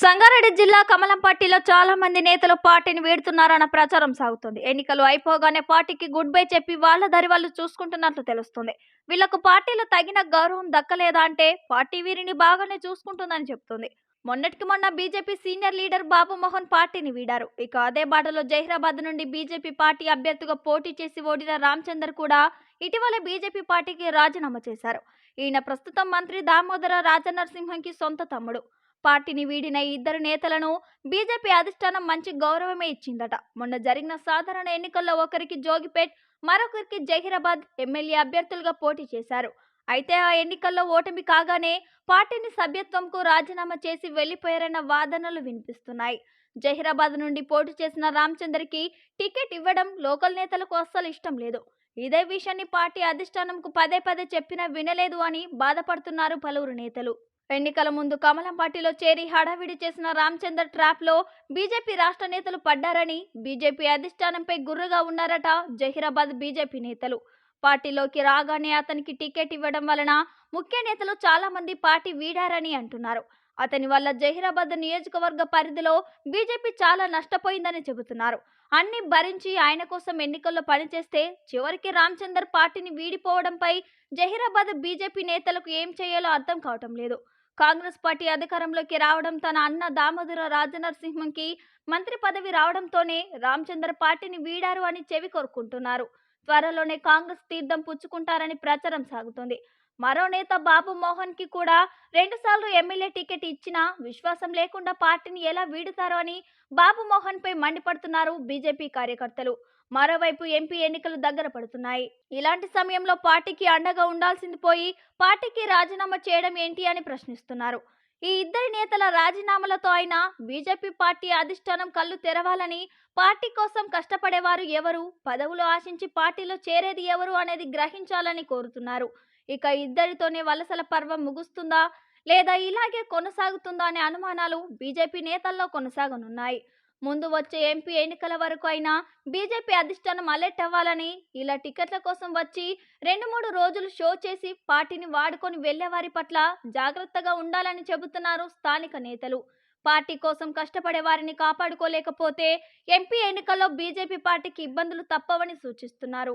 సంగారెడ్డి జిల్లా కమలంపట్టిలో చాలా మంది నేతలు పార్టీని వీడుతున్నారన్న ప్రచారం సాగుతుంది. ఎన్నికలు అయిపోగానే పార్టీకి గుడ్ బై చెప్పి వాళ్ళ దరి వాళ్ళు చూసుకుంటున్నట్లు తెలుస్తుంది. వీళ్ళకు పార్టీలో తగిన గౌరవం దక్కలేదా అంటే పార్టీ వీరిని బాగానే చూసుకుంటుందని చెప్తుంది. మొన్నటికి మొన్న BJP senior leader Babu Mohan పార్టీని వీడారు. ఇక అదే బాటలో జహీరాబాద్ నుండి బీజేపీ పార్టీ అభ్యర్థిగా పోటీ చేసి ఓడిన రామచందర్ కూడా ఇటీవల బీజేపీ పార్టీకి రాజీనామా చేశారు. ఈయన ప్రస్తుతం మంత్రి దామోదర రాజనరసింహంకి సొంత తమ్ముడు. పార్టీని వీడిన ఇద్దరు నేతలను బీజేపీ అధిష్టానం మంచి గౌరవమే ఇచ్చిందట. మొన్న జరిగిన సాధారణ ఎన్నికల్లో ఒకరికి జోగిపేట్ మరొకరికి జహీరాబాద్ ఎమ్మెల్యే అభ్యర్థులుగా పోటీ చేశారు. అయితే ఆ ఎన్నికల్లో ఓటమి కాగానే పార్టీని సభ్యత్వంకు రాజీనామా చేసి వెళ్ళిపోయారన్న వాదనలు వినిపిస్తున్నాయి. జహీరాబాద్ నుండి పోటీ చేసిన రామచంద్రకి టికెట్ ఇవ్వడం లోకల్ నేతలకు అస్సలు ఇష్టం లేదు. ఇదే విషయాన్ని పార్టీ అధిష్టానంకు పదే పదే చెప్పినా వినలేదు అని బాధపడుతున్నారు పలువురు నేతలు. ఎన్నికల ముందు కమలం పార్టీలో చేరి హడావిడి చేసిన రామచందర్ ట్రాప్లో బీజేపీ రాష్ట్ర నేతలు పడ్డారని బీజేపీ అధిష్టానంపై గుర్రుగా ఉన్నారట జహీరాబాద్ బీజేపీ నేతలు. పార్టీలోకి రాగానే అతనికి టికెట్ ఇవ్వడం వలన ముఖ్య నేతలు చాలా మంది పార్టీ వీడారని అంటున్నారు. అతని వల్ల జహీరాబాద్ నియోజకవర్గ పరిధిలో బీజేపీ చాలా నష్టపోయిందని చెబుతున్నారు. అన్ని భరించి ఆయన కోసం ఎన్నికల్లో పనిచేస్తే చివరికి రామచందర్ పార్టీని వీడిపోవడంపై జహీరాబాద్ బీజేపీ నేతలకు ఏం చేయాలో అర్థం కావటం లేదు. కాంగ్రెస్ పార్టీ అధికారంలోకి రావడం తన అన్న దామోదర రాజనరసింహంకి మంత్రి పదవి రావడంతోనే రామచంద్ర పార్టీని వీడారు అని చెవి కోరుకుంటున్నారు. త్వరలోనే కాంగ్రెస్ తీర్థం పుచ్చుకుంటారని ప్రచారం సాగుతోంది. మరో నేత బాబు మోహన్కి కూడా రెండుసార్లు ఎమ్మెల్యే టికెట్ ఇచ్చినా విశ్వాసం లేకుండా పార్టీని ఎలా వీడుతారో అని బాబు మోహన్ పై మండిపడుతున్నారు బీజేపీ కార్యకర్తలు. మరోవైపు ఎంపీ ఎన్నికలు దగ్గర పడుతున్నాయి. ఇలాంటి సమయంలో పార్టీకి అండగా ఉండాల్సింది పోయి పార్టీకి రాజీనామా చేయడం ఏంటి అని ప్రశ్నిస్తున్నారు. ఈ ఇద్దరి నేతల రాజీనామాలతో అయినా బీజేపీ పార్టీ అధిష్టానం కళ్ళు తెరవాలని పార్టీ కోసం కష్టపడేవారు ఎవరు? పదవులు ఆశించి పార్టీలో చేరేది ఎవరు అనేది గ్రహించాలని కోరుతున్నారు. ఇక ఇద్దరితోనే వలసల పర్వం ముగుస్తుందా? లేదా ఇలాగే కొనసాగుతుందా అనే అనుమానాలు బీజేపీ నేతల్లో కొనసాగనున్నాయి. ముందు వచ్చే ఎంపీ ఎన్నికల వరకు అయినా బీజేపీ అధిష్టానం అలర్ట్ అవ్వాలని ఇలా టికెట్ల కోసం వచ్చి రెండు మూడు రోజులు షో చేసి పార్టీని వాడుకొని వెళ్ళేవారి పట్ల జాగ్రత్తగా ఉండాలని చెబుతున్నారు స్థానిక నేతలు. పార్టీ కోసం కష్టపడే వారిని కాపాడుకోలేకపోతే ఎంపీ ఎన్నికల్లో బీజేపీ పార్టీకి ఇబ్బందులు తప్పవని సూచిస్తున్నారు.